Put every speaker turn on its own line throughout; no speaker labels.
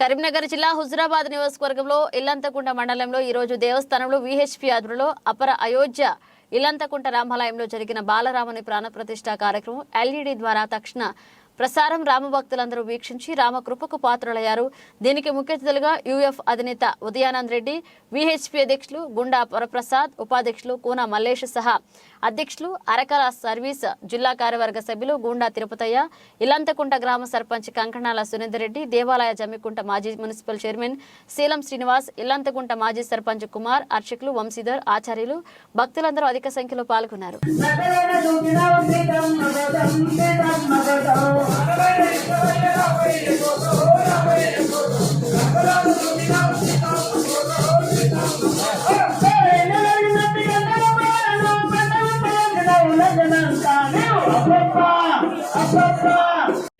కరీంనగర్ జిల్లా హుజురాబాద్ నియోజకవర్గంలో ఇల్లంతకుంట మండలంలో ఈరోజు దేవస్థానంలో విహెచ్పి ఆధ్వర్యంలో అపర అయోధ్య ఇల్లంతకుంట రామాలయంలో జరిగిన బాలరాముని ప్రాణప్రతిష్ఠ కార్యక్రమం ఎల్ఈడి ద్వారా తక్షణ ప్రసారం రామభక్తులందరూ వీక్షించి రామకృపకు పాత్రలయ్యారు. దీనికి ముఖ్య అతిథులుగా యూఎఫ్ అధినేత ఉదయానంద్ రెడ్డి విహెచ్పి అధ్యక్షులు గుండా వరప్రసాద్ ఉపాధ్యక్షులు కూన మల్లేష్ సహా అధ్యక్షులు అరకల సర్వీస్ జిల్లా కార్యవర్గ సభ్యులు గుండా తిరుపతయ్య ఇలంతకుంట గ్రామ సర్పంచ్ కంకణాల సురేందర్ రెడ్డి దేవాలయ జమ్మికుంట మాజీ మున్సిపల్ చైర్మన్ శీలం శ్రీనివాస్ ఇల్లంతకుంట మాజీ సర్పంచ్ కుమార్ అర్చకులు వంశీధర్ ఆచార్యులు భక్తులందరూ అధిక సంఖ్యలో పాల్గొన్నారు.
Abraçar!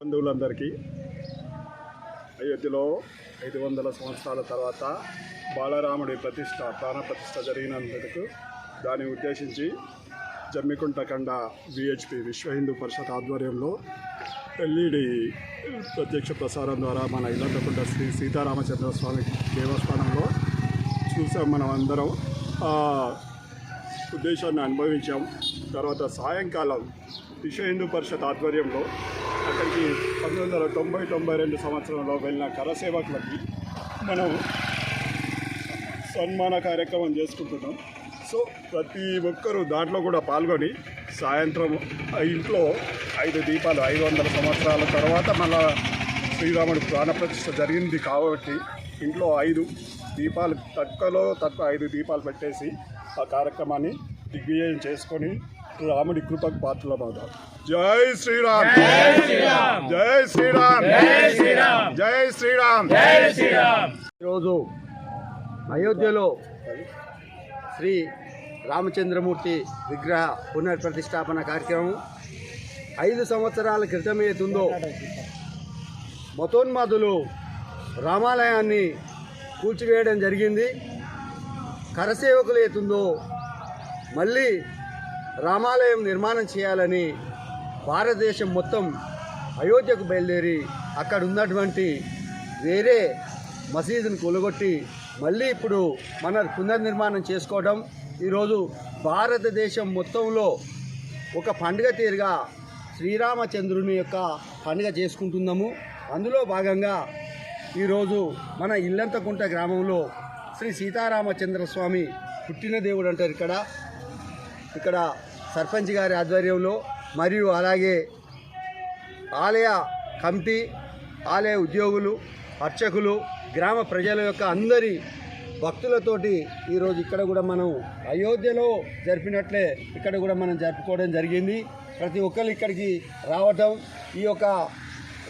బంధువులందరికీ అయోధ్యలో ఐదు వందల సంవత్సరాల తర్వాత బాలరాముడి ప్రతిష్ట ప్రాణ ప్రతిష్ట జరిగినందుకు దాన్ని ఉద్దేశించి జమ్మికుంట కండ విహెచ్పి విశ్వ హిందూ పరిషత్ ఆధ్వర్యంలో ఎల్ఈడి ప్రత్యక్ష ప్రసారం ద్వారా మన ఇల్లంతకుంట శ్రీ సీతారామచంద్ర స్వామి దేవస్థానంలో చూసాం మనం అందరం. ఉద్దేశాన్ని అనుభవించాం. తర్వాత సాయంకాలం విశ్వ హిందూ పరిషత్ ఆధ్వర్యంలో అక్కడికి పంతొమ్మిది వందల తొంభై తొంభై రెండు సంవత్సరంలో వెళ్ళిన కరసేవకులకి మనం సన్మాన కార్యక్రమం చేసుకుంటున్నాం. సో ప్రతి ఒక్కరూ దాంట్లో కూడా పాల్గొని సాయంత్రం ఆ ఇంట్లో ఐదు దీపాలు ఐదు వందల సంవత్సరాల తర్వాత మళ్ళా శ్రీరాముడి ప్రాణప్రతిష్ఠ జరిగింది కాబట్టి ఇంట్లో ఐదు దీపాలు తక్కువలో తక్కువ ఐదు దీపాలు పెట్టేసి ఆ కార్యక్రమాన్ని దిగ్విజయం చేసుకొని రాముడి కృపకు పాత్రలమవుతాం. జై శ్రీరామ్. జై శ్రీరామ్. జై శ్రీరామ్.
ఈరోజు అయోధ్యలో శ్రీ రామచంద్రమూర్తి విగ్రహ పునర్ప్రతిష్టాపన కార్యక్రమం. ఐదు సంవత్సరాల క్రితం ఏతుందో మతోన్మాదులు రామాలయాన్ని కూల్చివేయడం జరిగింది. కరసేవకులు ఏతుందో మళ్ళీ రామాలయం నిర్మాణం చేయాలని భారతదేశం మొత్తం అయోధ్యకు బయలుదేరి అక్కడ ఉన్నటువంటి వేరే మసీదును కొలగొట్టి మళ్ళీ ఇప్పుడు మన పునర్నిర్మాణం చేసుకోవడం ఈరోజు భారతదేశం మొత్తంలో ఒక పండుగ తీరుగా శ్రీరామచంద్రుని యొక్క పండుగ చేసుకుంటున్నాము. అందులో భాగంగా ఈరోజు మన ఇల్లంతకుంట గ్రామంలో శ్రీ సీతారామచంద్ర స్వామి పుట్టిన దేవుడు అంటారు ఇక్కడ. ఇక్కడ సర్పంచ్ గారి ఆధ్వర్యంలో మరియు అలాగే ఆలయ కమిటీ ఆలయ ఉద్యోగులు అర్చకులు గ్రామ ప్రజల యొక్క అందరి భక్తులతోటి ఈరోజు ఇక్కడ కూడా మనం అయోధ్యలో జరిపినట్లే ఇక్కడ కూడా మనం జరుపుకోవడం జరిగింది. ప్రతి ఒక్కరు ఇక్కడికి రావటం ఈ యొక్క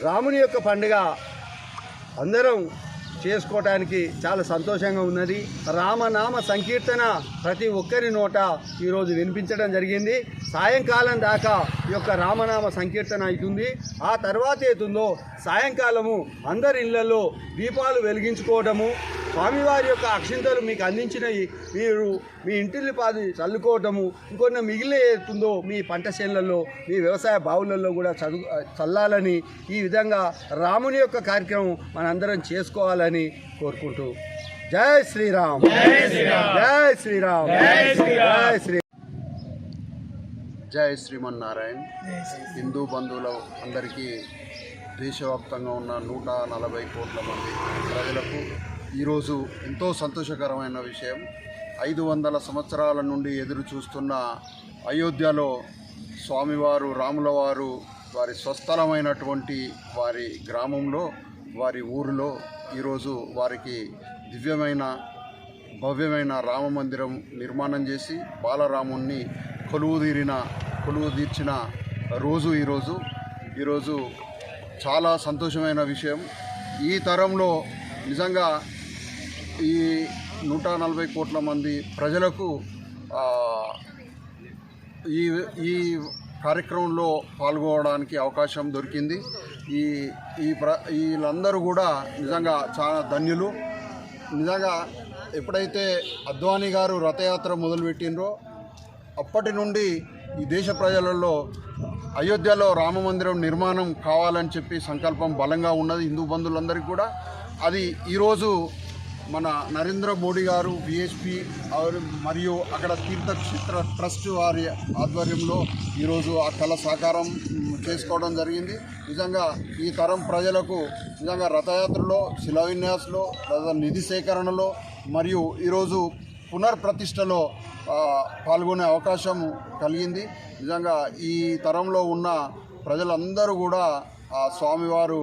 రాముని యొక్క పండుగ అందరం చేసుకోవటానికి చాలా సంతోషంగా ఉన్నది. రామనామ సంకీర్తన ప్రతి ఒక్కరి నోట ఈరోజు వినిపించడం జరిగింది. సాయంకాలం దాకా ఈ యొక్క రామనామ సంకీర్తన అవుతుంది. ఆ తర్వాత ఏతుందో సాయంకాలము అందరి ఇళ్ళలో దీపాలు వెలిగించుకోవడము స్వామివారి యొక్క అక్షింతలు మీకు అందించినవి. మీరు మీ ఇంటిల్లి పాది చల్లుకోవటము ఇంకొన్న మిగిలిన ఏతుందో మీ పంట చేనులలో మీ వ్యవసాయ బావులలో కూడా చదువు చల్లాలని ఈ విధంగా రాముని యొక్క కార్యక్రమం మనందరం చేసుకోవాలని కోరుకుంటూ. జై శ్రీరామ్. జై శ్రీరామ్. జై శ్రీరామ్. జై శ్రీ
జై శ్రీమన్నారాయణ. హిందూ బంధువుల అందరికీ దేశవ్యాప్తంగా ఉన్న నూట నలభై కోట్ల మంది ప్రజలకు ఈరోజు ఎంతో సంతోషకరమైన విషయం. ఐదు వందల సంవత్సరాల నుండి ఎదురు చూస్తున్న అయోధ్యలో స్వామివారు రాముల వారు వారి స్వస్థలమైనటువంటి వారి గ్రామంలో వారి ఊరిలో ఈరోజు వారికి దివ్యమైన భవ్యమైన రామ మందిరం నిర్మాణం చేసి బాలరాముణ్ణి కొలువు తీరిన కొలువు తీర్చిన రోజు ఈరోజు. ఈరోజు చాలా సంతోషమైన విషయం. ఈ తరంలో నిజంగా ఈ నూట నలభై కోట్ల మంది ప్రజలకు ఈ ఈ కార్యక్రమంలో పాల్గొనడానికి అవకాశం దొరికింది. ఈ ఈ ప్ర వీళ్ళందరూ కూడా నిజంగా చాలా ధన్యులు. నిజంగా ఎప్పుడైతే అద్వానీ గారు రథయాత్ర మొదలుపెట్టినరో అప్పటి నుండి ఈ దేశ ప్రజలలో అయోధ్యలో రామ మందిరం నిర్మాణం కావాలని చెప్పి సంకల్పం బలంగా ఉన్నది హిందూ బంధువులందరికీ కూడా. అది ఈరోజు మన నరేంద్ర మోడీ గారు విహెచ్పి మరియు అక్కడ తీర్థక్షేత్ర ట్రస్ట్ వారి ఆధ్వర్యంలో ఈరోజు ఆ కళ సాకారం చేసుకోవడం జరిగింది. నిజంగా ఈ తరం ప్రజలకు నిజంగా రథయాత్రలో శిలావిన్యాసలో లేదా నిధి సేకరణలో మరియు ఈరోజు పునర్ప్రతిష్టలో పాల్గొనే అవకాశం కలిగింది. నిజంగా ఈ తరంలో ఉన్న ప్రజలందరూ కూడా ఆ స్వామివారు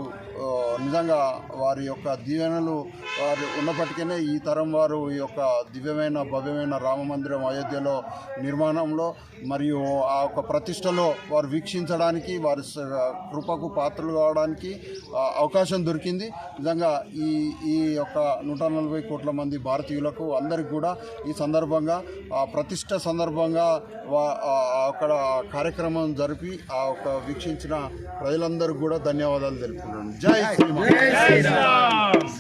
నిజంగా వారి యొక్క దీవెనలు వారు ఉన్నప్పటికీనే ఈ తరం వారు ఈ యొక్క దివ్యమైన భవ్యమైన రామ మందిరం అయోధ్యలో నిర్మాణంలో మరియు ఆ యొక్క ప్రతిష్టలో వారు వీక్షించడానికి వారి కృపకు పాత్రలు కావడానికి అవకాశం దొరికింది. నిజంగా ఈ ఈ యొక్క నూట నలభై కోట్ల మంది భారతీయులకు అందరికి కూడా ఈ సందర్భంగా ఆ ప్రతిష్ట సందర్భంగా వా- అక్కడ కార్యక్రమం జరిపి ఆ యొక్క వీక్షించిన ప్రజలందరూ కూడా ధన్యవాదాలు తెలుపుతున్నాను జై శ్రీమాన్.